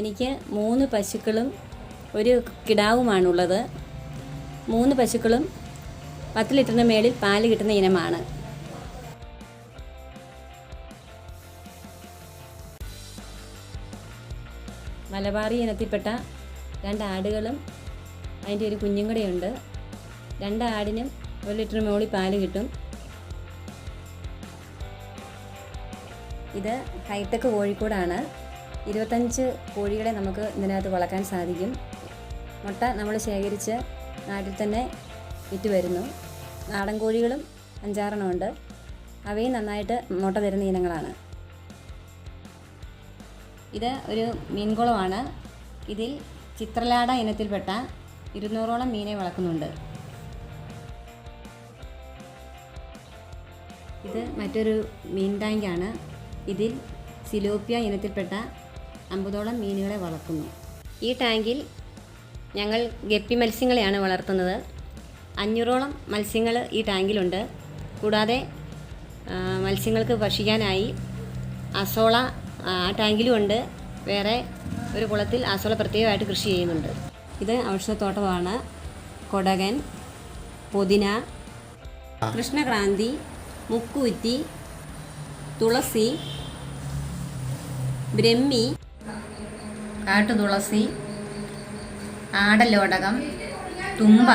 എനിക്ക് മൂന്ന് പശുക്കളും ഒരു കിടാവുമാണുള്ളത്. മൂന്ന് പശുക്കളും പത്ത് ലിറ്ററിന് മേളിൽ പാൽ കിട്ടുന്ന ഇനമാണ്. മലബാറി ഇനത്തിൽപ്പെട്ട രണ്ട് ആടുകളും അതിന്റെ ഒരു കുഞ്ഞും കൂടെയുണ്ട്. രണ്ട് ആടിനും ഒരു ലിറ്റർ മുകളിൽ പാൽ കിട്ടും. ഇത് ഹൈടെക് കോഴിക്കോടാണ്. ഇരുപത്തഞ്ച് കോഴികളെ നമുക്ക് ഇതിനകത്ത് വളർത്താൻ സാധിക്കും. മുട്ട നമ്മൾ ശേഖരിച്ച് നാട്ടിൽ തന്നെ വിറ്റ് വരുന്നു. നാടൻ കോഴികളും അഞ്ചാറെണ്ണമുണ്ട് അവയും നന്നായിട്ട് മുട്ട തരുന്ന ഇനങ്ങളാണ്. ഇത് ഒരു മീൻകുളമാണ് ഇതിൽ ചിത്രലാട ഇനത്തിൽപ്പെട്ട ഇരുന്നൂറോളം മീനെ വളർത്തുന്നുണ്ട്. ഇത് മറ്റൊരു മീൻ ടാങ്കാണ്. ഇതിൽ സിലോപ്പിയ ഇനത്തിൽപ്പെട്ട അമ്പതോളം മീനുകളെ വളർത്തുന്നു. ഈ ടാങ്കിൽ ഞങ്ങൾ ഗപ്പി മത്സ്യങ്ങളെയാണ് വളർത്തുന്നത്. അഞ്ഞൂറോളം മത്സ്യങ്ങൾ ഈ ടാങ്കിലുണ്ട്. കൂടാതെ മത്സ്യങ്ങൾക്ക് ഭക്ഷിക്കാനായി അസോള ആ ടാങ്കിലും ഉണ്ട്. വേറെ ഒരു കുളത്തിൽ അസോള പ്രത്യേകമായിട്ട് കൃഷി ചെയ്യുന്നുണ്ട്. ഇത് ഔഷധത്തോട്ടമാണ്. കൊടകൻ പുതിന കൃഷ്ണക്രാന്തി മുക്കുറ്റി തുളസി ബ്രഹ്മി കാട്ടുതുളസി ആടലോടകം തുമ്പ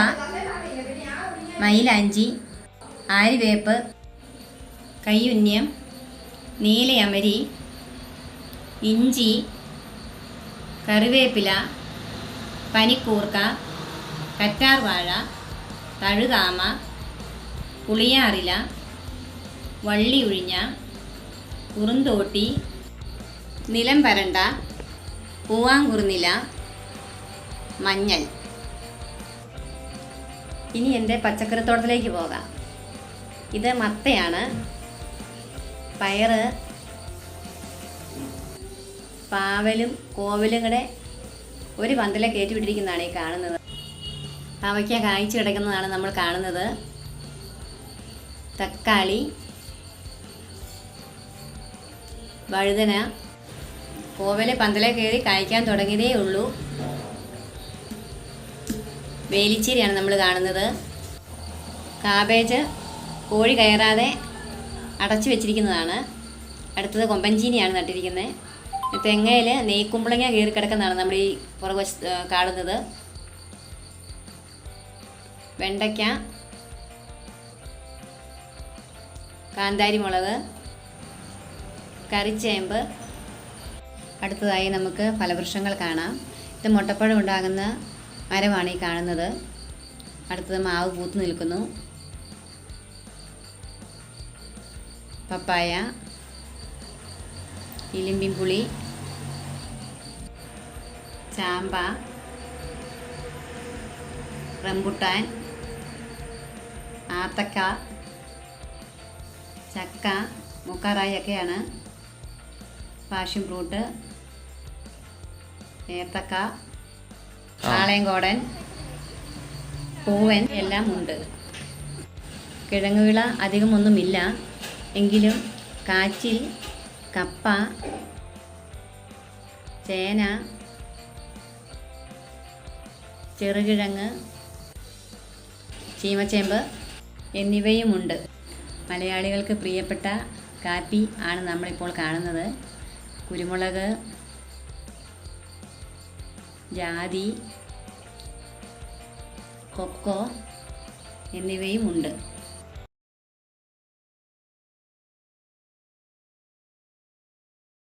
മൈലാഞ്ചി ആരിവേപ്പ് കയ്യുന്യം നീലയമരി ഇഞ്ചി കറിവേപ്പില പനിക്കൂർക്ക കറ്റാർവാഴ തഴുതാമ പുളിയാറില വള്ളിയുഴിഞ്ഞ കുറുന്തോട്ടി നിലം പൂവാങ്കുറുനില മഞ്ഞൾ. ഇനി എന്റെ പച്ചക്കറിത്തോട്ടത്തിലേക്ക് പോകാം. ഇത് മത്തയാണ്. പയറ് പാവലും കോവലും കൂടെ ഒരു പന്തലെ കയറ്റി വിട്ടിരിക്കുന്നതാണ് ഈ കാണുന്നത്. പാവയ്ക്ക കായ്ച്ചു കിടക്കുന്നതാണ് നമ്മൾ കാണുന്നത്. തക്കാളി വഴുതന കോവൽ പന്തലെ കയറി കായ്ക്കാൻ തുടങ്ങിയതേ ഉള്ളൂ. വേലിച്ചേരിയാണ് നമ്മൾ കാണുന്നത്. കാബേജ് കോഴി കയറാതെ അടച്ചു വെച്ചിരിക്കുന്നതാണ്. അടുത്തത് കൊമ്പഞ്ചീനിയാണ് നട്ടിരിക്കുന്നത്. തെങ്ങയിൽ നെയ്ക്കുമ്പളങ്ങ കയറി കിടക്കുന്നതാണ് നമ്മൾ ഈ പുറകു കാണുന്നത്. വെണ്ടയ്ക്ക കാന്താരി മുളക് കറിച്ചേമ്പ് അടുത്തതായി നമുക്ക് ഫലവൃക്ഷങ്ങൾ കാണാം. ഇത് മുട്ടപ്പഴം ഉണ്ടാകുന്ന മരമാണ് ഈ കാണുന്നത്. അടുത്തത് മാവ് പൂത്ത് നിൽക്കുന്നു. പപ്പായ ഇലിമ്പിൻ പുളി ചാമ്പ റംബുട്ടാൻ ആത്തക്ക ചക്ക മുക്കാറായി ഒക്കെയാണ്. പാഷൻ ഫ്രൂട്ട് ഏത്തക്ക പാളയംകോടൻ പൂവൻ എല്ലാം ഉണ്ട്. കിഴങ്ങുവിള അധികമൊന്നുമില്ല എങ്കിലും കാച്ചിൽ കപ്പ ചേന ചെറുകിഴങ്ങ് ചീമച്ചേമ്പ് എന്നിവയുമുണ്ട്. മലയാളികൾക്ക് പ്രിയപ്പെട്ട കാപ്പി ആണ് നമ്മളിപ്പോൾ കാണുന്നത്. കുരുമുളക് ജാതി കൊക്കോ എന്നിവയുമുണ്ട്.